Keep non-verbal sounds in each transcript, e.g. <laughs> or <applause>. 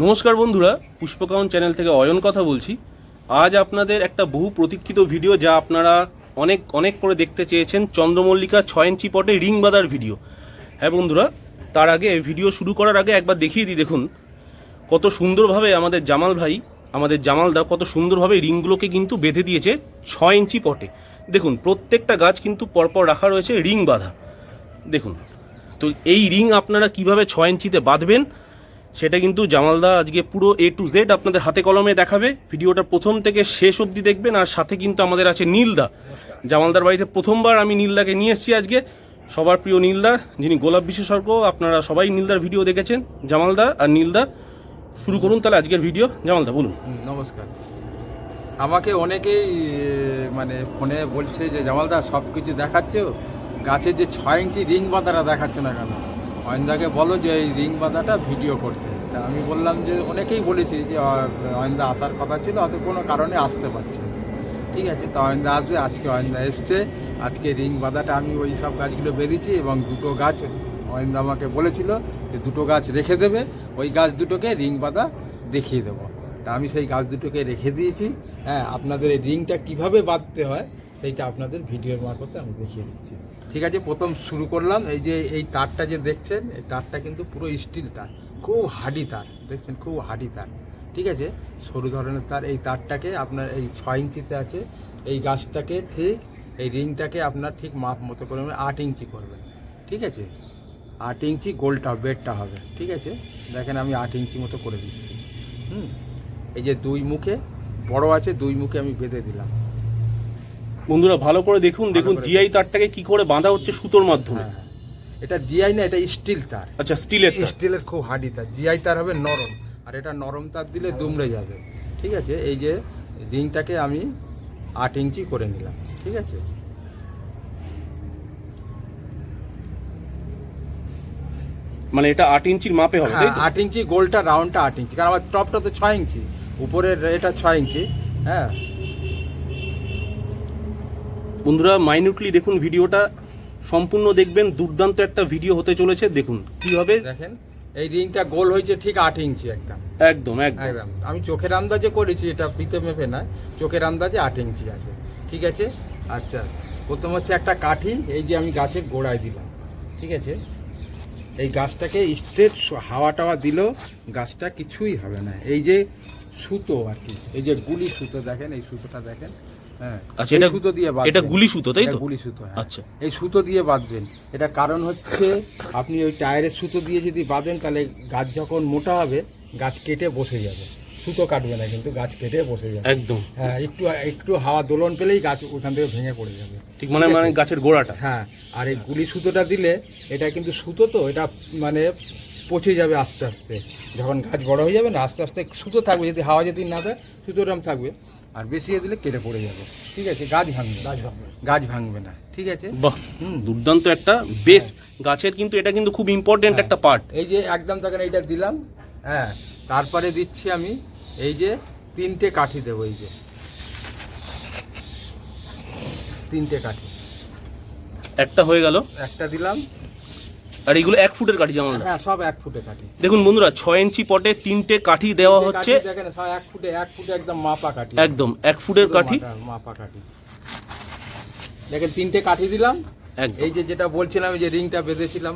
নমস্কার বন্ধুরা পুষ্পকাউন চ্যানেল থেকে অয়ন কথা বলছি। আজ আপনাদের একটা বহু প্রতীক্ষিত ভিডিও যা আপনারা অনেক অনেক করে দেখতে চেয়েছেন চন্দ্রমল্লিকা ছয় ইঞ্চি পটে রিং বাঁধার ভিডিও। হ্যাঁ বন্ধুরা, তার আগে ভিডিও শুরু করার আগে একবার দেখিয়ে দিই, দেখুন। কত সুন্দরভাবে আমাদের জামাল ভাই, আমাদের জামালদা কত সুন্দরভাবে রিংগুলোকে কিন্তু বেঁধে দিয়েছে ছয় ইঞ্চি পটে। দেখুন, প্রত্যেকটা গাছ কিন্তু পরপর রাখা রয়েছে রিং বাঁধা। দেখুন, তো এই রিং আপনারা কীভাবে ছয় ইঞ্চিতে বাঁধবেন সেটা কিন্তু জামালদা আজকে পুরো এ টু জেড আপনাদের হাতে কলমে দেখাবে। ভিডিওটা প্রথম থেকে শেষ অবধি দেখবেন, আর সাথে কিন্তু আমাদের আছে নীলদা। জামালদার বাড়িতে প্রথমবার আমি নীলদাকে নিয়ে এসেছি আজকে। সবার প্রিয় নীলদা, যিনি গোলাপ বিশেষজ্ঞ, আপনারা সবাই নীলদার ভিডিও দেখেছেন। জামালদা আর নীলদা, শুরু করুন তাহলে আজকের ভিডিও। জামালদা, বলুন। নমস্কার। আমাকে অনেকেই মানে ফোনে বলছে যে, জামালদা সব কিছু দেখাচ্ছ? গাছের যে ছয় ইঞ্চি রিং বাঁধাটা দেখাচ্ছে না কেন? অয়নদাকে বলো যে এই রিং বাঁধাটা ভিডিও করতে। তা আমি বললাম যে অনেকেই বলেছি যে অয়নদা আসার কথা ছিল, হয়তো কোনো কারণে আসতে পারছে। ঠিক আছে, তো অয়নদা আসবে, আজকে অয়নদা এসছে, আজকে রিং বাঁধাটা আমি ওই সব গাছগুলো বেরিয়েছি এবং দুটো গাছ অয়নদা আমাকে বলেছিল যে দুটো গাছ রেখে দেবে, ওই গাছ দুটোকে রিং বাঁধা দেখিয়ে দেবো। তা আমি সেই গাছ দুটোকে রেখে দিয়েছি। হ্যাঁ আপনাদের এই রিংটা কীভাবে বাঁধতে হয়, সেইটা আপনাদের ভিডিওর মারফতে আমি দেখিয়ে দিচ্ছি। ঠিক আছে, প্রথম শুরু করলাম। এই যে এই তারটা যে দেখছেন, এই তারটা কিন্তু পুরো স্টিল তার। খুব হাডি তার, দেখছেন? খুব হাডি তার। ঠিক আছে? সরু ধরনের তার। এই তারটাকে আপনার এই ছয় ইঞ্চিতে আছে। এই গাছটাকে ঠিক, এই রিংটাকে আপনার ঠিক মাপ মতো করে আট ইঞ্চি করবেন। ঠিক আছে? আট ইঞ্চি গোলটা, বেডটা হবে। ঠিক আছে? দেখেন, আমি আট ইঞ্চি মতো করে দিচ্ছি। হুম? এই যে দুই মুখে, বড় আছে, দুই মুখে আমি বেঁধে দিলাম। বন্ধুরা ভালো করে দেখুন দেখুন জিআই তারটাকে কি করে বাঁধা হচ্ছে সুতোর মাধ্যমে। হ্যাঁ এটা ডিআই না এটা স্টিল তার। আচ্ছা স্টিলের স্টিলের খুব হার্ডি তার। জিআই তার হবে নরম। আর এটা নরম তার দিলে দুমড়ে যাবে। ঠিক আছে? এই যে রিংটাকে আমি আট ইঞ্চি করে নিলাম। ঠিক আছে? মানে এটা আট ইঞ্চির মাপে হবে হ্যাঁ আট ইঞ্চি গোলটা রাউন্ডটা আট ইঞ্চি। কারণ আমার টপটা তো ছয় ইঞ্চি। উপরের এটা ছয় ইঞ্চি। হ্যাঁ? বন্ধুরা মাইনিউটলি দেখুন ভিডিওটা। সম্পূর্ণ দেখবেন দুর্দান্ত একটা ভিডিও হতে চলেছে। দেখুন কি হবে দেখেন এই রিংটা গোল হয়েছে ঠিক আট ইঞ্চি একটা একদম একদম। আমি চোখের আন্দাজে করেছি এটা পিতে মেপে না চোখের আন্দাজে আট ইঞ্চি আছে। ঠিক আছে? আচ্ছা প্রথম হচ্ছে একটা কাঠি এই যে আমি গাছের গোড়ায় দিলাম। ঠিক আছে? এই গাছটাকে স্ট্রেট হাওয়া টাওয়া দিলেও গাছটা কিছুই হবে না। এই যে সুতো আর কি এই যে গুলি সুতো দেখেন এই সুতোটা দেখেন। আচ্ছা, এই এটা- সুতো দিয়ে। এটা গুলি সুতো, তাই তো? গুলি সুতো হ্যাঁ। আচ্ছা। এই সুতো দিয়ে বাঁধবেন। এটা কারণ হচ্ছে আপনি ওই টায়ারের সুতো দিয়ে যদি বাঁধেন তাহলে গাছ যখন মোটা হবে গাছ কেটে বসে যাবে। সুতো কাটবে না কিন্তু গাছ কেটে বসে যাবে। একদম। হ্যাঁ একটু একটু হাওয়া দোলন পেলেই গাছ ওখান থেকে ভেঙে পড়ে যাবে। ঠিক মানে মানে গাছের গোড়াটা। হ্যাঁ আর এই গুলি সুতোটা দিলে এটা কিন্তু সুতো তো এটা মানে পচে যাবে আস্তে আস্তে। যখন গাছ বড় হয়ে যাবে না আস্তে আস্তে সুতো থাকবে যদি হাওয়া যদি না দেয় সুতো এরম থাকবে। আর বেশি দিলে কেটে পড়ে যাবে। ঠিক আছে? গাছ ভাঙবে গাছ ভাঙবে গাছ ভাঙবে না। ঠিক আছে? বাহ হুম। দুর্দান্ত একটা বেশ। গাছের কিন্তু এটা কিন্তু খুব ইম্পর্টেন্ট হ্যাঁ। একটা পার্ট এই যে একদম দেখেন এইটা দিলাম। হ্যাঁ তারপরে দিচ্ছি আমি এই যে তিনটে কাঠি দেবো এই যে। তিনটে কাঠি। একটা হয়ে গেল। একটা দিলাম। আর এগুলো এক ফুটের কাঠি যেমন হ্যাঁ সব এক ফুটে কাঠি। দেখুন বন্ধুরা ছয় ইঞ্চি পটে তিনটে কাঠি দেওয়া হচ্ছে। দেখেন সব এক ফুটে এক ফুটে একদম মাপা কাঠি। একদম এক ফুটের কাঠি। মাপা- কাঠি। দেখেন তিনটে কাঠি দিলাম। এই যে যেটা বলছিলাম এই যে রিংটা বেঁধেছিলাম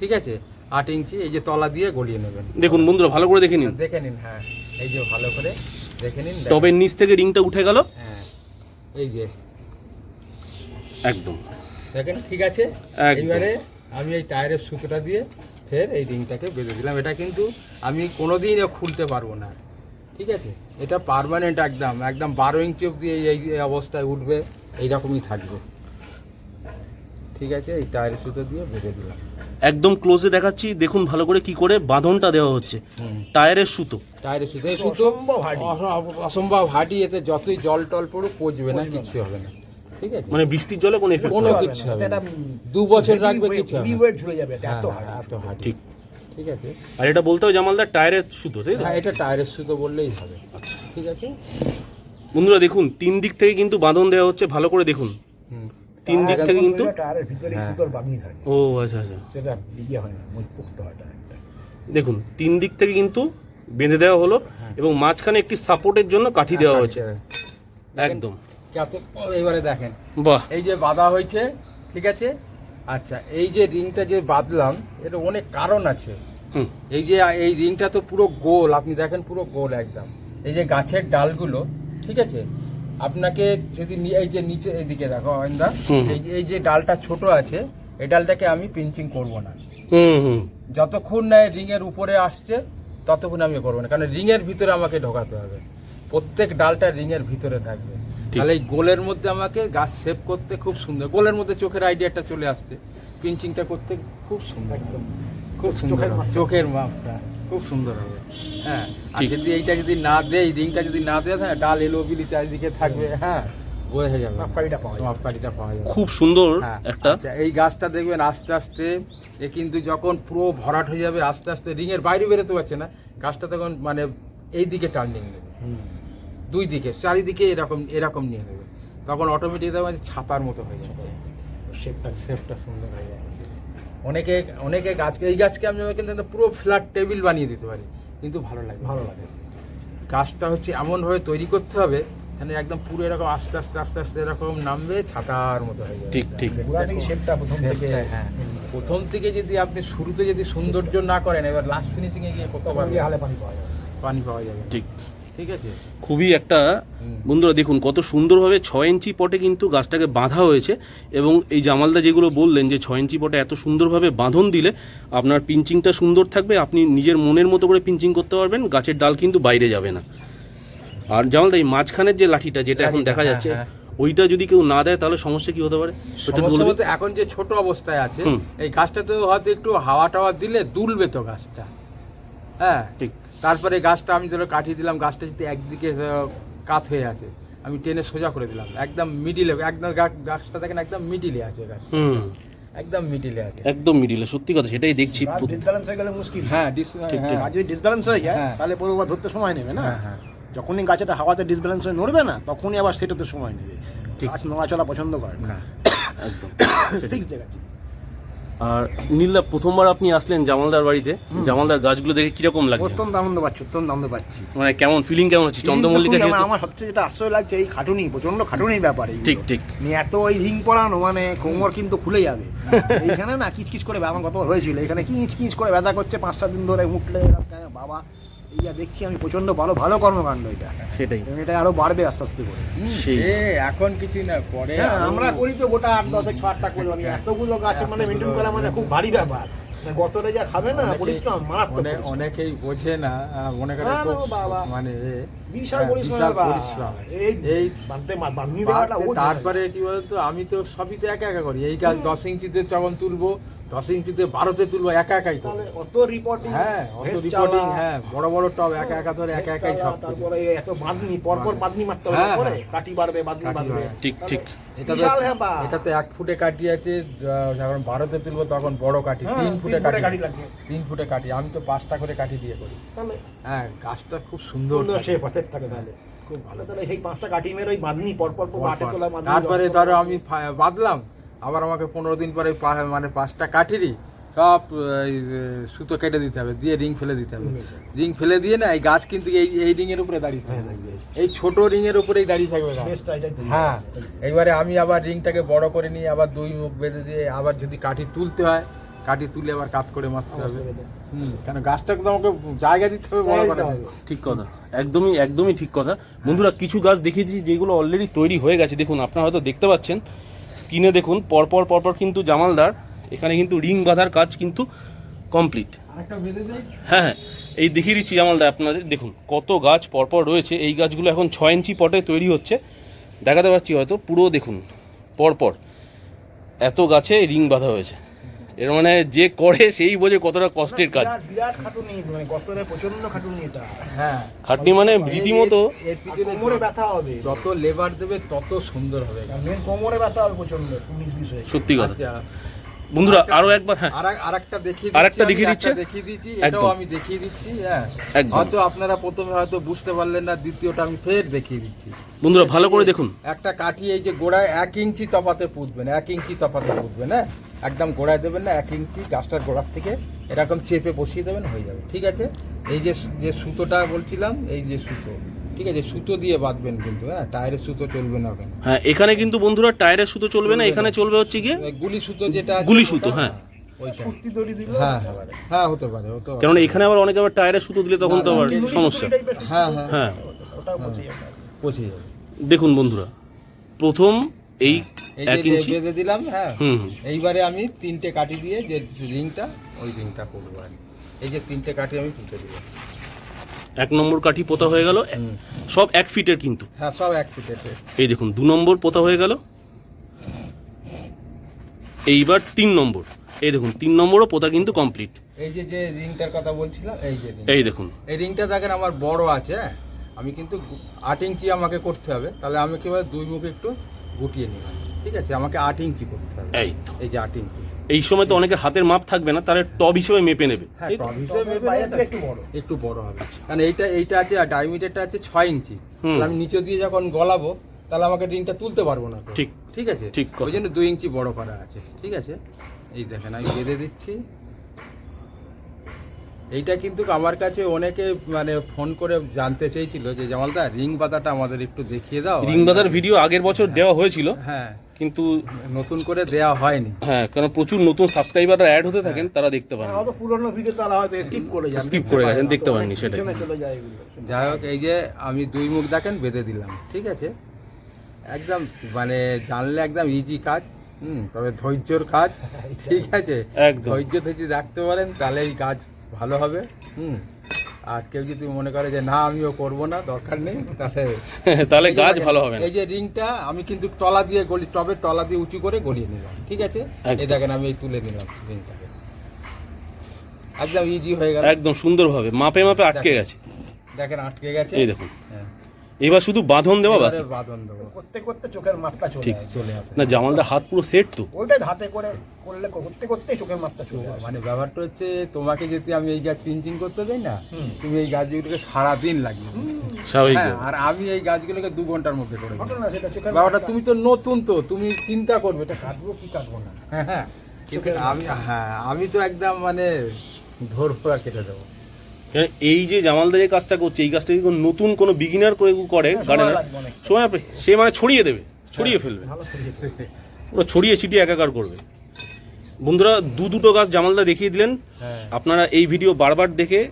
ঠিক আছে? আট ইঞ্চি এই যে তলা দিয়ে গলিয়ে নেবেন। দেখুন বন্ধুরা ভালো করে দেখে নিন। দেখে নিন হ্যাঁ এই যে ভালো করে দেখে নিন। টবের নিচ থেকে রিংটা উঠে গেল। হ্যাঁ এই যে। একদম। দেখেন ঠিক আছে। এইবারে আমি এই টায়ারের সুতোটা দিয়ে ফের এই রিংটাকে বেঁধে দিলাম। এটা কিন্তু আমি কোনোদিন এ খুলতে পারব না। ঠিক আছে? এটা পারমানেন্ট একদম একদম বারো ইঞ্চি অব্দি এই এই এই অবস্থায় উঠবে এইরকমই থাকবে। ঠিক আছে? এই টায়ারের সুতো দিয়ে বেঁধে দিলাম। একদম ক্লোজে দেখাচ্ছি। দেখুন ভালো করে কি করে বাঁধনটা দেওয়া হচ্ছে। টায়ারের সুতো। টায়ারের সুতো অসম্ভব অস- অসম্ভব হাঁটি এতে যতই জল টল পড়ুক পচবে না কিছু হবে না। ঠিক আছে? মানে বৃষ্টির জলে কোনো এফেক্ট কোনো কিছু হবে না। দু বছর রাখবে কিছু হবে। ঝুলে যাবে এত হ্যাঁ, হার্ড এত হাঁটি। ঠিক। ঠিক আছে? আর এটা বলতে হবে জামালদার টায়ারের সুতো তাই তো? হ্যাঁ এটা টায়ারের সুতো বললেই হবে। ঠিক আছে? বন্ধুরা দেখুন তিন দিক থেকে কিন্তু বাঁধন দেওয়া হচ্ছে ভালো করে দেখুন। তিন দিক থেকে কিন্তু টায়ারের ভিতরে হ্যাঁ। সুতোর বাগনি থাকে ও আচ্ছা আচ্ছা। সেটা ইয়ে হয় না মজবুত হয় টায়ারটা। দেখুন তিন দিক থেকে কিন্তু বেঁধে দেওয়া হলো এবং মাঝখানে একটি সাপোর্টের জন্য কাঠি দেওয়া হয়েছে। একদম। এবারে দেখেন। এই যে বাঁধা হয়েছে ঠিক আছে? আচ্ছা এই যে রিংটা যে বাঁধলাম এটা অনেক কারণ আছে। হুম। এই যে এই রিংটা তো পুরো গোল আপনি দেখেন পুরো গোল একদম। এই যে গাছের ডালগুলো ঠিক আছে? আপনাকে যদি এই যে নিচে এইদিকে দেখো অয়ন্দা। এই যে- এই যে ডালটা ছোট আছে এই ডালটাকে আমি পিঞ্চিং করব না। হুম হুম। যতক্ষণ না রিং এর উপরে আসছে ততক্ষণ আমি করব না। কারণ রিং এর ভিতরে আমাকে ঢোকাতে হবে। প্রত্যেক ডালটা রিং এর ভিতরে থাকবে। তাহলে এই গোলের মধ্যে আমাকে গাছ সেভ করতে খুব সুন্দর। গোলের মধ্যে চোখের আইডিয়াটা চলে আসছে। পিঞ্চিংটা করতে খুব সুন্দর একদম। খুব সুন্দর চোখের মাপটা। খুব সুন্দর হবে। হ্যাঁ। আর যদি এইটা যদি না দেয় রিংটা যদি না দেয় হ্যাঁ ডাল এলো বিলি চারিদিকে থাকবে। হ্যাঁ বোঝা যাবে। মাপকাঠিটা পাওয়া যাবে। মাপকাঠিটা পাওয়া যাবে। খুব সুন্দর হ্যাঁ, একটা। আচ্ছা, এই গাছটা দেখবেন আস্তে আস্তে এ কিন্তু যখন পুরো ভরাট হয়ে যাবে আস্তে আস্তে রিংয়ের বাইরে বেরোতে পারছে না। গাছটা তখন মানে এই দিকে টার্নিং নেবে। দুই দিকে চারিদিকে এরকম এরকম নিয়ে নেবে তখন অটোমেটিক যে ছাতার মতো হয়ে যাচ্ছে। শেপটা শেপটা সুন্দর হয়ে যাচ্ছে। অনেকে অনেকে গাছকে এই গাছকে আমি কিন্তু পুরো ফ্ল্যাট টেবিল বানিয়ে দিতে পারি কিন্তু ভালো লাগে ভালো লাগে গাছটা হচ্ছে এমনভাবে তৈরি করতে হবে মানে একদম পুরো এরকম আস্তে আস্তে আস্তে আস্তে এরকম নামবে ছাতার মতো হয়ে যাবে। ঠিক ঠিক। শেপটা প্রথম থেকে হ্যাঁ। প্রথম থেকে যদি আপনি শুরুতে যদি সৌন্দর্য না করেন এবার লাস্ট ফিনিশিং এ গিয়ে হালে পানি পাওয়া যাবে। পানি পাওয়া যাবে। ঠিক। ঠিক আছে? খুবই একটা বন্ধুরা দেখুন কত সুন্দরভাবে ছয় ইঞ্চি পটে কিন্তু গাছটাকে বাঁধা হয়েছে এবং এই জামালদা যেগুলো বললেন যে ছয় ইঞ্চি পটে এত সুন্দরভাবে বাঁধন দিলে আপনার পিঞ্চিংটা সুন্দর থাকবে আপনি নিজের মনের মতো করে পিঞ্চিং করতে পারবেন গাছের ডাল কিন্তু বাইরে যাবে না। আর জামালদা এই মাঝখানের যে লাঠিটা যেটা এখন দেখা হ্যাঁ, যাচ্ছে হ্যাঁ। ওইটা যদি কেউ না দেয় তাহলে সমস্যা কি হতে পারে? বলতে এখন যে ছোট অবস্থায় আছে এই গাছটা তো হয়তো একটু হাওয়া টাওয়া দিলে দুলবে তো গাছটা। হ্যাঁ। ঠিক। তারপরে গাছটা আমি ধরো কাটিয়ে দিলাম গাছটা যদি একদিকে কাত হয়ে আছে আমি টেনে সোজা করে দিলাম। একদম মিডিলে একদম গাছটা দেখেন একদম মিডিলে আছে গাছ হুম। একদম মিডিলে আছে। একদম মিডিলে সত্যি কথা সেটাই দেখছি ডিসব্যালেন্স হয়ে গেলে মুশকিল। হ্যাঁ ডিস ঠিক, হ্যাঁ, যদি ডিসব্যালেন্স হয়ে যায় হ্যাঁ। তাহলে পরে আবার ধরতে সময় নেবে না? হ্যাঁ, হ্যাঁ। যখনই গাছটা হাওয়াতে ডিসব্যালেন্স হয়ে নড়বে না তখনই আবার সেটাতে সময় নেবে। ঠিক। গাছ নড়াচলা পছন্দ করে না। একদম। <coughs> ফিক্স জায়গা আর নীলদা প্রথমবার আপনি আসলেন জামালদার বাড়িতে। জামালদার গাছগুলো দেখে কীরকম লাগছে? অত্যন্ত আনন্দ পাচ্ছি অত্যন্ত আনন্দ পাচ্ছি। মানে কেমন ফিলিং কেমন হচ্ছে? চন্দ্রমল্লিকা আমার সবচেয়ে যেটা আশ্চর্য লাগছে এই খাটুনি প্রচণ্ড খাটুনি ব্যাপারে ঠিক ঠিক। নিয়ে এত ওই রিং পড়ানো মানে কোমর কিন্তু খুলে যাবে। <laughs> এইখানে না কিচ কিচ করে আমার গতবার হয়েছিল এখানে কিচ কিচ করে ব্যথা করছে পাঁচ সাত দিন ধরে উঠলে বাবা এই যা দেখছি আমি প্রচণ্ড ভালো ভালো কর্মকাণ্ড এটা। সেটাই। এটা আরও বাড়বে আস্তে আস্তে করে। এখন কিছুই না পরে হ্যাঁ আমরা করি তো গোটা আট দশ ছ আটটা করলাম এতগুলো গাছে মানে মেনটেন করা মানে খুব ভারী ব্যাপার। মানে গতরে যা খাবে না অনেকেই- পরিশ্রম মারাত্মক অনেকেই বোঝে না মনে করে। মানে বিশাল হ্যাঁ, পরিশ্রম। এই তারপরে কি বলতো আমি তো সবই তো একা একা করি। এই কাজ দশ ইঞ্চিতে যখন তুলবো দশ ইঞ্চিতে বারোতে তুলবো একা একাই তাহলে অত রিপোর্টিং হ্যাঁ অত রিপোর্টিং হ্যাঁ বড় বড় টব একা একা ধরে একা একাই সব তারপরে এত বাঁধনি পরপর বাঁধনি। মারতে হবে হ্যাঁ, পরে? হ্যাঁ। কাটি বাড়বে বাঁধনি বাড়বে। ঠিক ঠিক। এটা তো এটা তো এক ফুটে কাটি আছে যখন বারোতে তুলবো তখন বড় কাটি হ্যাঁ, তিন ফুটে কাটি লাগে। তিন ফুটে কাটি আমি তো পাঁচটা করে কাটি দিয়ে করি। তাহলে হ্যাঁ গাছটা খুব সুন্দর সুন্দর থাকে। শেপ থাকে তাহলে। খুব ভালো তাহলে সেই পাঁচটা কাঠি মেরে ওই বাঁধনি পরপর পর বাটে তোলা তারপরে ধরো আমি বাঁধলাম আবার আমাকে পনেরো দিন পরে পা- মানে পাঁচটা কাঠিরই সব সুতো কেটে দিতে হবে দিয়ে রিং ফেলে দিতে হবে। রিং ফেলে দিয়ে না এই গাছ কিন্তু এই এই রিং এর উপরে দাঁড়িয়ে হ্যাঁ, থাকবে। এই ছোট রিং এর উপরেই দাঁড়িয়ে থাকবে হ্যাঁ। এইবারে আমি আবার রিংটাকে বড় করে নিয়ে আবার দুই মুখ বেঁধে দিয়ে আবার যদি কাঠি তুলতে হয় কাঠি তুলে আবার কাত করে মারতে হবে। হুম কেন গাছটাকে তো আমাকে জায়গা দিতে হবে বড় করে। ঠিক কথা একদমই একদমই ঠিক কথা। বন্ধুরা কিছু গাছ দেখিয়ে দিচ্ছি যেগুলো অলরেডি তৈরি হয়ে গেছে। দেখুন আপনারা হয়তো দেখতে পাচ্ছেন স্ক্রিনে দেখুন পরপর পরপর কিন্তু জামালদার এখানে কিন্তু রিং বাঁধার কাজ কিন্তু কমপ্লিট। হ্যাঁ হ্যাঁ এই দেখিয়ে দিচ্ছি জামালদা আপনাদের দেখুন কত গাছ পরপর রয়েছে এই গাছগুলো এখন ছয় ইঞ্চি পটে তৈরি হচ্ছে দেখাতে পাচ্ছি হয়তো পুরো দেখুন পরপর এত গাছে রিং বাঁধা হয়েছে। এর মানে যে করে সেই বোঝে কতটা কষ্টের কাজ। বিরাট- খাটুনি মানে গতরে প্রচণ্ড খাটুনি এটা। হ্যাঁ। খাটনি মানে রীতিমতো এর- এর পিছনে কোমরে ব্যথা হবে। যত লেবার দেবে তত সুন্দর হবে। মেন কোমরে ব্যথা হবে প্রচণ্ড সত্যি কথা। আচ্ছা। বন্ধুরা আরও একবার হ্যাঁ। আরেকটা দেখিয়ে আরেকটা দেখিয়ে দিচ্ছে? দেখিয়ে দিচ্ছি এটাও আমি দেখিয়ে দিচ্ছি হ্যাঁ। হয়তো আপনারা প্রথমে হয়তো বুঝতে পারলেন না দ্বিতীয়টা আমি ফের দেখিয়ে দিচ্ছি। বন্ধুরা ভালো করে দেখুন। একটা কাঠি এই যে গোড়ায় এক ইঞ্চি তফাতে পুঁতবেন এক ইঞ্চি তফাতে পুঁতবেন হ্যাঁ? একদম গোড়ায় দেবেন না এক ইঞ্চি গাছটার গোড়ার থেকে এরকম চেপে বসিয়ে দেবেন হয়ে যাবে। ঠিক আছে? এই যে যে সুতোটা বলছিলাম এই যে সুতো। ঠিক আছে? সুতো দিয়ে বাঁধবেন কিন্তু হ্যাঁ? টায়ারের সুতো চলবে না ওখানে হ্যাঁ এখানে কিন্তু বন্ধুরা টায়ারের সুতো চলবে না এখানে চলবে হচ্ছে গিয়ে গুলি সুতো যেটা গুলি সুতো, হ্যাঁ। হ্যাঁ হতে পারে হ্যাঁ হতে পারে হতে পারে। কেননা এখানে আবার অনেকে আবার টায়ারের সুতো দিলে তখন তো আবার সমস্যা। হ্যাঁ হ্যাঁ। হ্যাঁ পচে যাবে। দেখুন বন্ধুরা প্রথম এই এই এক যে ইঞ্চি? বেঁধে দিলাম হ্যাঁ। এইবারে আমি তিনটে কাটি দিয়ে যে রিংটা ওই রিংটা করব। এই যে তিনটে কাটি আমি তুলতে দিব। এক নম্বর কাঠি পোতা হয়ে গেল সব এক ফিটের কিন্তু। হ্যাঁ সব এক ফিটেতে এই দেখুন দু নম্বর পোতা হয়ে গেল। এইবার তিন নম্বর। এই দেখুন তিন নম্বরও পোতা কিন্তু কমপ্লিট এই যে যে রিংটার কথা বলছিলাম এই যে এই দেখুন। এই রিংটা দেখেন আমার বড় আছে হ্যাঁ। আমি কিন্তু আট ইঞ্চি আমাকে করতে হবে। তাহলে আমি কি বলে দুই মুখ একটু গুটিয়ে নিলাম ঠিক আছে? আমাকে আট ইঞ্চি করতে হবে। এই তো। এই যে আট ইঞ্চি। এই সময় তো অনেকের হাতের মাপ থাকবে না তাহলে টব হিসেবে মেপে নেবে। হ্যাঁ টব হিসেবে মেপে নেবে। একটু বড়। একটু বড় হবে। কারণ এইটা এইটা আছে আর ডায়মিটারটা আছে ছয় ইঞ্চি। আমি নিচে দিয়ে যখন গলাবো তাহলে আমাকে রিংটা তুলতে পারব না ঠিক। ঠিক আছে? ঠিক। ওই জন্য দুই ইঞ্চি বড় করা আছে। ঠিক আছে? এই দেখেন আমি বেঁধে দিচ্ছি। এইটা কিন্তু আমার কাছে অনেকে মানে ফোন করে জানতে চেয়েছিল যে জামালদা রিং বাতাটা আমাদের একটু দেখিয়ে দাও। রিং বাঁধার ভিডিও আগের বছর দেওয়া হয়েছিল হ্যাঁ। কিন্তু নতুন করে দেয়া হয়নি। হ্যাঁ কারণ প্রচুর নতুন সাবস্ক্রাইবাররা অ্যাড হতে থাকেন তারা দেখতে পারেন। হয়তো পুরনো ভিডিও তারা হয়তো স্কিপ করে যান। Skip করে গেছেন, দেখতে যায় এগুলো। যাই হোক এই যে আমি দুই মুখ দেখেন বেঁধে দিলাম ঠিক আছে? একদম মানে জানলে একদম ইজি কাজ হুম তবে ধৈর্যর কাজ <laughs> ঠিক আছে? একদম। ধৈর্য যদি রাখতে পারেন তাহলে এই কাজ ভালো হবে। হুম। আর কেউ যদি মনে করে যে না আমিও করব না দরকার নেই তাহলে <laughs> তাহলে গাছ ভালো হবে এই যে রিংটা আমি কিন্তু তলা দিয়ে গলি টবে তলা দিয়ে উঁচু করে গলিয়ে নিলাম ঠিক আছে? এই দেখেন আমি এই তুলে নিলাম রিংটাকে। একদম ইজি হয়ে গেল। একদম সুন্দরভাবে মাপে মাপে আটকে গেছে। দেখেন আটকে গেছে। এই দেখুন। হ্যাঁ। এবার শুধু বাঁধন দেওয়া বাকি? বাঁধন দেবো করতে করতে চোখের মাপটা চলে ঠিক। চলে আসে। না জামালদার হাত পুরো সেট তো। ওইটাই হাতে করে করলে করতে করতে চোখের মাপটা চলে আসে। মানে ব্যাপারটা হচ্ছে তোমাকে যদি আমি এই গাছ পিঞ্চিং করতে দেই না তুমি এই গাছগুলোকে সারা দিন লাগিয়ে স্বাভাবিক। হ্যাঁ, আর আমি এই গাছগুলোকে দু ঘণ্টার মধ্যে করে ব্যাপারটা তুমি তো নতুন তো তুমি চিন্তা করবে এটা কাটবো কি কাটবো না। হ্যাঁ হ্যাঁ। আমি হ্যাঁ আমি তো একদম মানে ধরবো আর কেটে দেবো। এই যে জামালদার যে কাজটা করছে এই কাজটা যদি কোনো নতুন কোনো বিগিনার করে করে? হ্যাঁ, সময় গার্ডেনার সময় আপনি- সে মানে ছড়িয়ে দেবে ছড়িয়ে ফেলবে। ওরা ছড়িয়ে ছিটিয়ে একাকার করবে। বন্ধুরা দু দুটো গাছ জামালদা দেখিয়ে দিলেন। হ্যাঁ। আপনারা এই ভিডিও বারবার দেখে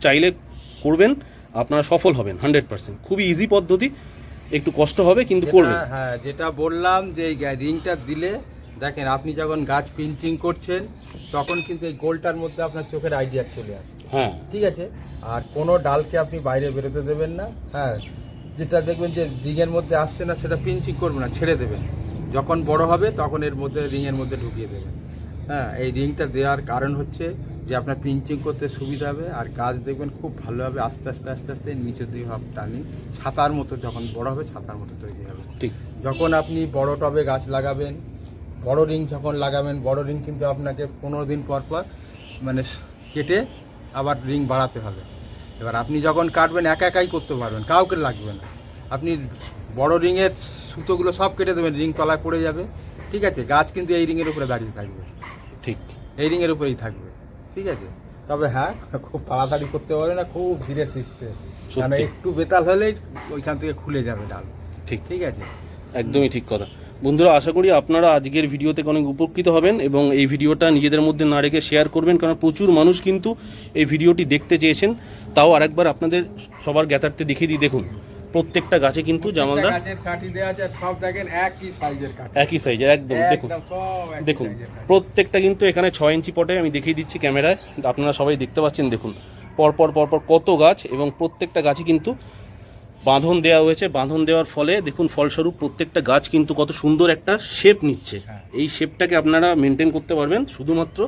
চাইলে করবেন। আপনারা সফল হবেন হান্ড্রেড পার্সেন্ট খুবই ইজি পদ্ধতি। একটু কষ্ট হবে কিন্তু করবেন। হ্যাঁ যেটা বললাম যে এই রিংটা দিলে দেখেন আপনি যখন গাছ পিঞ্চিং করছেন তখন কিন্তু এই গোলটার মধ্যে আপনার চোখের আইডিয়া চলে আসছে হ্যাঁ। ঠিক আছে? আর কোনো ডালকে আপনি বাইরে বেরোতে দেবেন না হ্যাঁ? যেটা দেখবেন যে রিংয়ের মধ্যে আসছে না সেটা পিঞ্চিং করবে না ছেড়ে দেবেন। যখন বড় হবে তখন এর মধ্যে রিংয়ের মধ্যে ঢুকিয়ে দেবেন। হ্যাঁ এই রিংটা দেওয়ার কারণ হচ্ছে যে আপনার পিঞ্চিং করতে সুবিধা হবে আর গাছ দেখবেন খুব ভালোভাবে আস্তে আস্তে আস্তে আস্তে নিচে দিয়ে ভাব টানি। ছাতার মতো যখন বড় হবে ছাতার মতো তৈরি হবে। ঠিক। যখন আপনি বড় টবে গাছ লাগাবেন বড় রিং যখন লাগাবেন বড় রিং কিন্তু আপনাকে পনেরো দিন পর পর মানে কেটে আবার রিং বাড়াতে হবে। এবার আপনি যখন কাটবেন একা একাই করতে পারবেন কাউকে লাগবে না। আপনি বড় রিংয়ের সুতোগুলো সব কেটে দেবেন রিং তলায় পড়ে যাবে ঠিক আছে? গাছ কিন্তু এই রিংয়ের উপরে দাঁড়িয়ে থাকবে। ঠিক। এই রিংয়ের উপরেই থাকবে ঠিক আছে? তবে হ্যাঁ খুব তাড়াতাড়ি করতে পারবে না খুব ধীরে সিস্তে। কারণ একটু বেতাল হলেই ওইখান থেকে খুলে যাবে ডাল। ঠিক। ঠিক আছে? একদমই ঠিক কথা। বন্ধুরা আশা করি আপনারা আজকের ভিডিওতে অনেক উপকৃত হবেন এবং এই ভিডিওটা নিজেদের মধ্যে না রেখে শেয়ার করবেন কারণ প্রচুর মানুষ কিন্তু এই ভিডিওটি দেখতে চেয়েছেন তাও আরেকবার আপনাদের সবার জ্ঞাতার্থে দেখিয়ে দিই দেখুন প্রত্যেকটা গাছে কিন্তু জামালদা সব দেখেন একই সাইজের একই সাইজের একদম দেখুন দেখুন। প্রত্যেকটা কিন্তু এখানে ছয় ইঞ্চি পটে আমি দেখিয়ে দিচ্ছি ক্যামেরায় আপনারা সবাই দেখতে পাচ্ছেন দেখুন পরপর পরপর কত গাছ এবং প্রত্যেকটা গাছই কিন্তু বাঁধন দেওয়া হয়েছে। বাঁধন দেওয়ার ফলে দেখুন ফলস্বরূপ প্রত্যেকটা গাছ কিন্তু কত সুন্দর একটা শেপ নিচ্ছে। হ্যাঁ। এই শেপটাকে আপনারা মেনটেন করতে পারবেন। শুধুমাত্র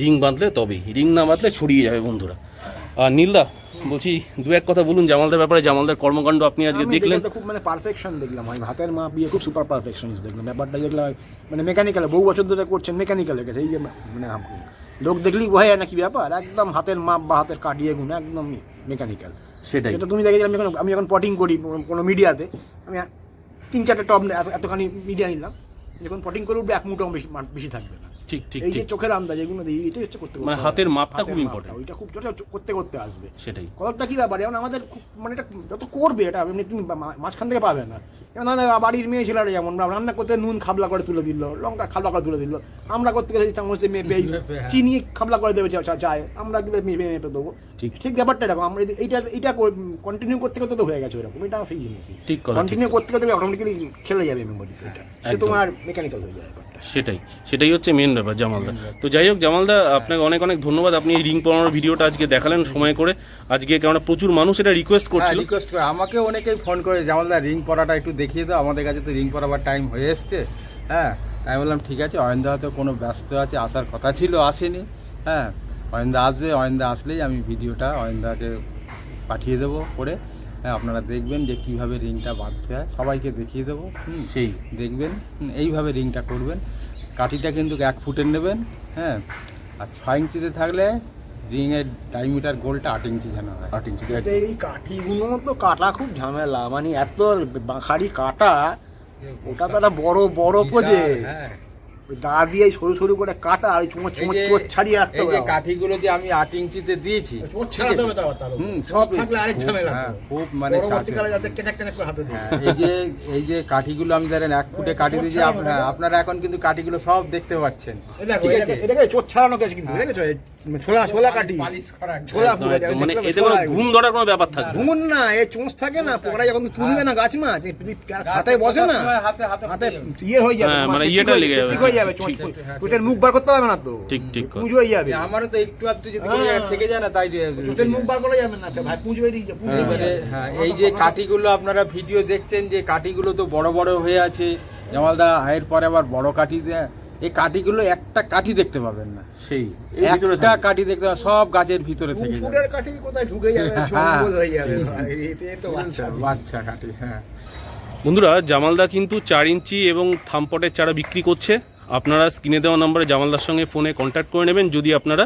রিং বাঁধলে তবেই। রিং না বাঁধলে ছড়িয়ে যাবে বন্ধুরা। আর নীলদা বলছি দু এক কথা বলুন জামালদার ব্যাপারে। জামালদার কর্মকাণ্ড আপনি আজকে দেখলেন? খুব মানে পারফেকশন দেখলাম। আমি হাতের মাপ দিয়ে খুব সুপার পারফেকশনিস্ট দেখলাম। ব্যাপারটা দেখলাম মানে মেকানিক্যাল বহু বছর ধরে করছেন মেকানিক্যাল হয়ে গেছে এই যে মানে লোক দেখলেই ভয় হয় না কি ব্যাপার। একদম হাতের মাপ বা হাতের কাটিয়ে গুণ একদম মেকানিক্যাল সেটাই। যেটা তুমি দেখেছি আমি যখন আমি যখন পটিং করি কোনো- মিডিয়াতে আমি তিন চারটে টপ এতখানি মিডিয়া নিলাম। যখন পটিং করে উঠবে, এক মুঠো বেশি বেশি থাকবে না। ঠিক ঠিক এই যে চোখের আন্দাজ এগুলো দিয়ে এটাই হচ্ছে করতে মানে হাতের মাপটা খুব important। ওইটা খুব যত করতে করতে আসবে। সেটাই। কলপটা কি ব্যাপার? যেমন আমাদের খুব মানে এটা যত করবে এটা এমনি তুমি মাঝখান থেকে পাবে না। যেমন বাড়ির মেয়ে ছেলেরা যেমন রান্না করতে নুন খাবলা করে তুলে দিল লঙ্কা খাবলা করে তুলে দিল। আমরা করতে গেলে চামচে <laughs> মেপে হ্যাঁ। চিনি খাবলা করে দেবে চা- চা- চায়। আমরা গেলে মেপে মেপে দেবো। ঠিক। ঠিক ব্যাপারটা এরকম। আমরা এইটা এইটা কন্টিনিউ করতে করতে তো হয়ে গেছে এরকম এটা সেই জিনিসই ঠিক কন্টিনিউ করতে করতে অটোমেটিক্যালি খেলে যাবে মেমোরিতে এটা এটা তোমার মেকানিক্যাল হয়ে যাবে। সেটাই সেটাই হচ্ছে মেন ব্যাপার জামালদা। তো যাই হোক জামালদা আপনাকে অনেক অনেক ধন্যবাদ। আপনি এই রিং পরানোর ভিডিওটা আজকে দেখালেন সময় করে। আজকে কেননা প্রচুর মানুষ এটা রিকোয়েস্ট করছিল। রিকোয়েস্ট করে। আমাকে অনেকেই ফোন করে জামালদা রিং পরাটা একটু দেখিয়ে দাও। আমাদের কাছে তো রিং পরাবার টাইম হয়ে এসছে। হ্যাঁ আমি বললাম ঠিক আছে অয়েন্দা হয়তো কোনো ব্যস্ত আছে আসার কথা ছিল আসেনি। হ্যাঁ অয়েন্দা আসবে অয়েন্দা আসলেই আমি ভিডিওটা অয়েন্দাকে পাঠিয়ে দেবো করে। হ্যাঁ আপনারা দেখবেন যে কীভাবে রিংটা বাঁধতে হয়। সবাইকে দেখিয়ে দেবো। হুম সেই। দেখবেন। এইভাবে রিংটা করবেন। কাঠিটা কিন্তু এক ফুটের নেবেন হ্যাঁ। আর ছয় ইঞ্চিতে থাকলে রিংয়ের ডাইমিটার গোলটা আট ইঞ্চি যেন হয়। আট ইঞ্চি এই কাঠিগুলো তো কাটা খুব ঝামেলা। মানে এত বাঁখারি কাটা ওটা তো একটা বড় বড় কোজে বিশাল, দা দিয়ে সরু সরু করে কাটা আর চোঁচ এই চোঁচ যে- চোঁচ ছাড়িয়ে রাখতে হবে যে কাঠিগুলো যে আমি আট ইঞ্চিতে দিয়েছি চোঁচ ছাড়াতে হবে তাও তার হুম, চোঁচ থাকলে আরেক ঝামেলা হ্যাঁ, খুব মানে পরবর্তীকালে যাতে কেনাক কেনাক করে হাতে দিই। হ্যাঁ, এই যে এই যে কাঠিগুলো আমি ধরেন এক ফুটে কাটি দিয়েছি আপনারা এখন কিন্তু কাঠিগুলো সব দেখতে পাচ্ছেন। ঠিক আছে? এটাকে- এটাকে চোঁচ ছাড়ানো গেছে কিন্তু হ্যাঁ। দেখেছ? এই ছোলা ছোলা কাটি। ছোলা। মানে এতে কোনো ঘুম ধরার কোনো ব্যাপার থাকবে না। না এই চোঁচ থাকে না থাকে। পোড়া যখন তুলবে না গাছ মাছ হাতে বসে না হাতে হাতে হাতে ইয়ে হয়ে যাবে হ্যাঁ, মানে ইয়েটা লেগে যাবে। ঠিক হয়ে যাবে চোঁচ। চোঁচের মুখ বার করতে হবে না তো ঠিক, ঠিক। পুঁজ হয়ে যাবে আমারও তো একটু আধটু যদি হ্যাঁ। কোনো জায়গায় থেকে যায় না তাই চোঁচের মুখ বার করা যাবে না ভাই পুঁজ বেরিয়ে যাবে হ্যাঁ। হ্যাঁ এই যে কাঠিগুলো আপনারা ভিডিও দেখছেন যে কাঠিগুলো তো বড় বড় হয়ে আছে জামালদা এর পরে আবার বড় কাঠি দেয় এই কাঠিগুলো একটা কাঠি দেখতে পাবেন না। সেই এর ভিতরে একটা। কাঠি দেখতে পাবেন সব গাছের ভিতরে থেকে যাবে। পুকুরের কাঠি কোথায় ঢুকে যাবে? হ্যাঁ। জঙ্গল হয়ে যাবে তো বাচ্চা। বাচ্চা কাঠি হ্যাঁ। বন্ধুরা জামালদা কিন্তু চার ইঞ্চি এবং থামপটের চারা বিক্রি করছে। আপনারা স্ক্রিনে দেওয়া নম্বরে জামালদার সঙ্গে ফোনে কন্ট্যাক্ট করে নেবেন। যদি আপনারা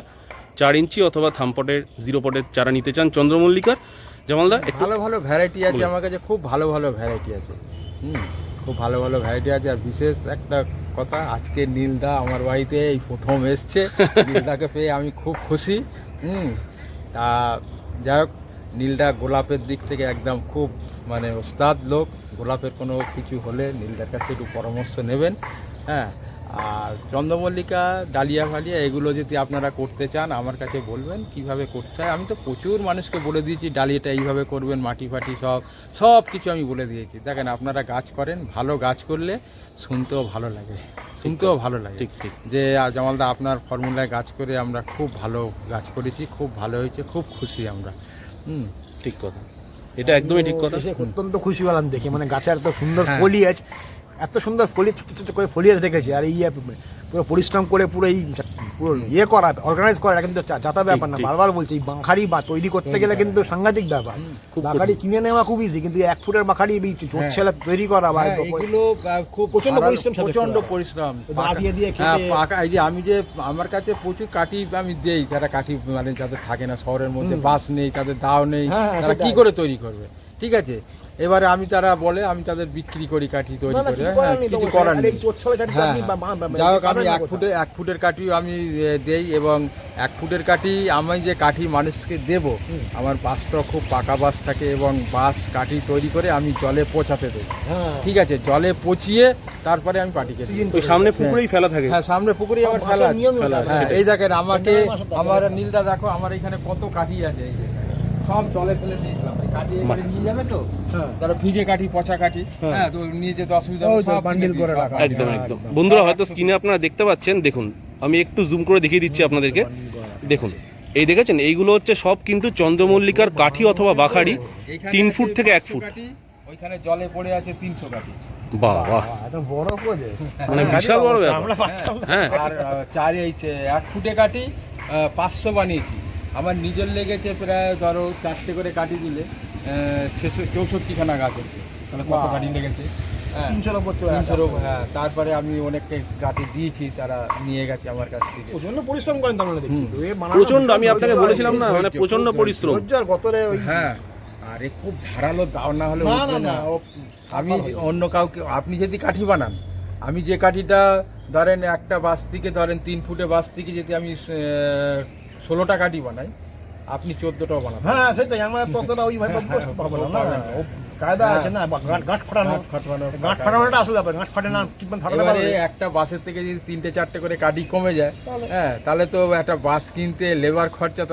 চার ইঞ্চি অথবা থামপটের জিরো পটের চারা নিতে চান চন্দ্রমল্লিকার। জামালদা একটু ভালো ভালো ভ্যারাইটি আছে আমার কাছে খুব ভালো ভালো ভ্যারাইটি আছে। হুম। খুব ভালো ভালো ভ্যারাইটি আছে। আর বিশেষ একটা কথা আজকে নীলদা আমার বাড়িতে এই প্রথম এসছে। <laughs> নীলদাকে পেয়ে আমি খুব খুশি। হুম তা যাই হোক নীলদা গোলাপের দিক থেকে একদম খুব মানে ওস্তাদ লোক। গোলাপের কোনো কিছু হলে নীলদার কাছে একটু পরামর্শ নেবেন। হ্যাঁ আর চন্দ্রমল্লিকা ডালিয়া ফালিয়া এগুলো যদি আপনারা করতে চান আমার কাছে বলবেন কীভাবে করতে হয় আমি তো প্রচুর মানুষকে বলে দিয়েছি ডালিয়াটা এইভাবে করবেন মাটি ফাটি সব সব কিছু আমি বলে দিয়েছি। দেখেন আপনারা গাছ করেন ভালো গাছ করলে শুনতেও ভালো লাগে শুনতেও ভালো লাগে। ঠিক ঠিক। যে জামালদা আপনার ফর্মুলায় গাছ করে আমরা খুব ভালো গাছ করেছি খুব ভালো হয়েছে খুব খুশি আমরা। হুম। ঠিক কথা। এটা একদমই ঠিক কথা। অত্যন্ত খুশি হলাম দেখে মানে গাছের এত সুন্দর হ্যাঁ। ফলিয়াজ এত সুন্দর ফলি ছোট ছোট করে ফলিয়াজ দেখেছি আর এই ইয়ে পুরো পরিশ্রম করে পুরো এই পুরো ইয়ে করা অর্গানাইজ করা কিন্তু যাতা ব্যাপার না। বারবার বলছি এই বাঁখারি বা তৈরি করতে গেলে কিন্তু সাংঘাতিক ব্যাপার। বাঁখারি কিনে নেওয়া খুব ইজি কিন্তু এক ফুটের বাঁখারি এই চোরছেলা তৈরি করা বা হ্যাঁ, এগুলো খুব প্রচণ্ড হারানো- পরিশ্রম ব্যাপার। পরিশ্রম। দিয়ে দিয়ে হ্যাঁ, এই যে আমি যে আমার কাছে প্রচুর কাঠি আমি দেই যারা কাঠি মানে যাদের থাকে না শহরের মধ্যে বাস নেই তাদের দাও নেই হ্যাঁ, হ্যাঁ, তারা কি করে তৈরি করবে? ঠিক আছে এবারে আমি তারা বলে আমি তাদের বিক্রি করি কাঠি তৈরি করে হ্যাঁ, কিছু করার নেই হ্যাঁ, হ্যাঁ। যাই হোক আমি এক। ফুটের এক ফুটের কাঠিও আমি দেই এবং এক ফুটের কাঠি আমি যে কাঠি মানুষকে দেব আমার বাসটা খুব পাকা বাস থাকে এবং বাস কাঠি তৈরি করে আমি জলে পচাতে দেই হ্যাঁ ঠিক আছে জলে পচিয়ে তারপরে আমি পাটিকে দিই। সামনে পুকুরেই ফেলা থাকে হ্যাঁ সামনে পুকুরে আমার ফেলা। এই দেখেন আমাকে। আমার নীলদা দেখো আমার এখানে কত কাঠি আছে এই যে। সব জলে ফেলে দিয়েছিলাম এই নিয়ে যাবে তো? হ্যাঁ। ভিজে কাঠি পচা কাঠি হ্যাঁ। হ্যাঁ তো নিয়ে যেতে অসুবিধা ওই হবে তো সব বান্ডিল করে রাখা। একদম হ্যাঁ, একদম একদম। বন্ধুরা হয়তো স্ক্রিনে আপনারা দেখতে পাচ্ছেন দেখুন আমি একটু জুম করে দেখিয়ে দিচ্ছি আপনাদেরকে। দেখুন এই দেখেছেন এইগুলো হচ্ছে সব কিন্তু চন্দ্রমল্লিকার কাঠি অথবা বাখারি তিন ফুট থেকে এক 500 ফুট। ওইখানে জলে পড়ে আছে তিনশো কাঠি। বাহ বাহ। বড় মানে বিশাল বড় ব্যাপার। হ্যাঁ। আর চার এই এক ফুটে কাঠি পাঁচশো বানিয়েছি। আমার নিজের লেগেছে প্রায় ধরো চারটে করে কাঠি দিলে চৌষট্টিখানা গাছ আছে তাহলে কত। কাঠি লেগেছে? হ্যাঁ। তিনশোর ওপর তিনশোর হ্যাঁ তারপরে আমি অনেককে কাঠি দিয়েছি তারা নিয়ে গেছে আমার কাছ থেকে। প্রচণ্ড পরিশ্রম করেন তো আমরা দেখছি। হুম। তো এ বানানো প্রচণ্ড আমি আপনাকে বলেছিলাম না মানে প্রচণ্ড পরিশ্রম। গতরে ওই হ্যাঁ আরে খুব ধারালো দাও না হলে না আমি অন্য কাউকে আপনি যদি কাঠি বানান আমি যে কাঠিটা ধরেন একটা বাস থেকে ধরেন তিন ফুটে বাস থেকে যদি আমি ষোলোটা কাঠি বানাই আপনি চোদ্দটাও বানান হ্যাঁ সেটাই আমার ততটা ওইভাবে পাবো না। কায়দা। আছে না গাঁট গাঁট ফাটানো। গাঁট ফাটানোটা আসলে ব্যাপার গাঁট ফাটে না ট্রিটমেন্ট ফাটাতে এবারে একটা বাসের থেকে যদি তিনটে চারটে করে কাঠি কমে যায় হ্যাঁ তাহলে তো একটা বাস কিনতে লেবার খরচা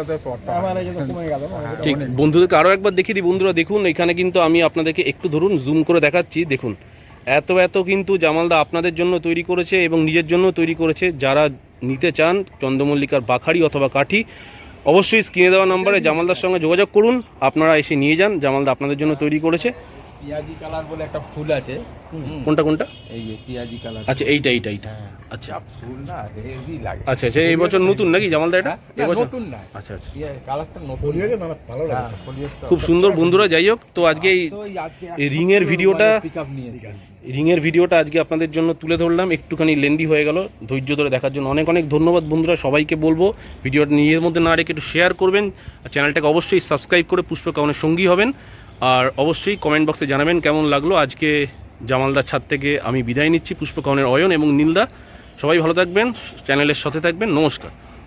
হ্যাঁ। ঠিক। বন্ধুদেরকে আরও একবার দেখিয়ে দিই বন্ধুরা দেখুন এখানে কিন্তু আমি আপনাদেরকে একটু ধরুন জুম করে দেখাচ্ছি দেখুন। এত এত কিন্তু জামালদা আপনাদের জন্য তৈরি করেছে এবং নিজের জন্য তৈরি করেছে। যারা নিতে চান চন্দ্রমল্লিকার বাখারি অথবা কাঠি অবশ্যই স্ক্রিনে দেওয়া নাম্বারে জামালদার সঙ্গে যোগাযোগ করুন। আপনারা এসে নিয়ে যান জামালদা আপনাদের জন্য তৈরি করেছে। পিয়াজি কালার বলে একটা ফুল আছে। কোনটা কোনটা? এই যে পিয়াজি কালার। আচ্ছা এইটা এইটা এইটা। আচ্ছা। ফুল না হেভি লাগে। আচ্ছা আচ্ছা এই বছর নতুন নাকি জামালদা এটা? এই বছর? নতুন না। আচ্ছা আচ্ছা। কালারটা নতুন। ভালো হ্যাঁ, লাগে খুব সুন্দর বন্ধুরা যাই হোক তো আজকে এই এই রিংয়ের ভিডিওটা- নিয়েছি। রিংয়ের ভিডিওটা আজকে আপনাদের জন্য তুলে ধরলাম। একটুখানি লেন্দি হয়ে গেল। ধৈর্য ধরে দেখার জন্য অনেক অনেক ধন্যবাদ বন্ধুরা, সবাইকে বলব। ভিডিওটা নিজের মধ্যে না রেখে একটু শেয়ার করবেন। আর চ্যানেলটাকে অবশ্যই সাবস্ক্রাইব করে পুষ্প কাউনের সঙ্গী হবেন। আর অবশ্যই কমেন্ট বক্সে জানাবেন কেমন লাগল। আজকে জামালদার ছাদ থেকে আমি বিদায় নিচ্ছি পুষ্প কাউনের অয়ন এবং নীলদা। সবাই ভালো থাকবেন চ্যানেলের সাথে থাকবেন। নমস্কার।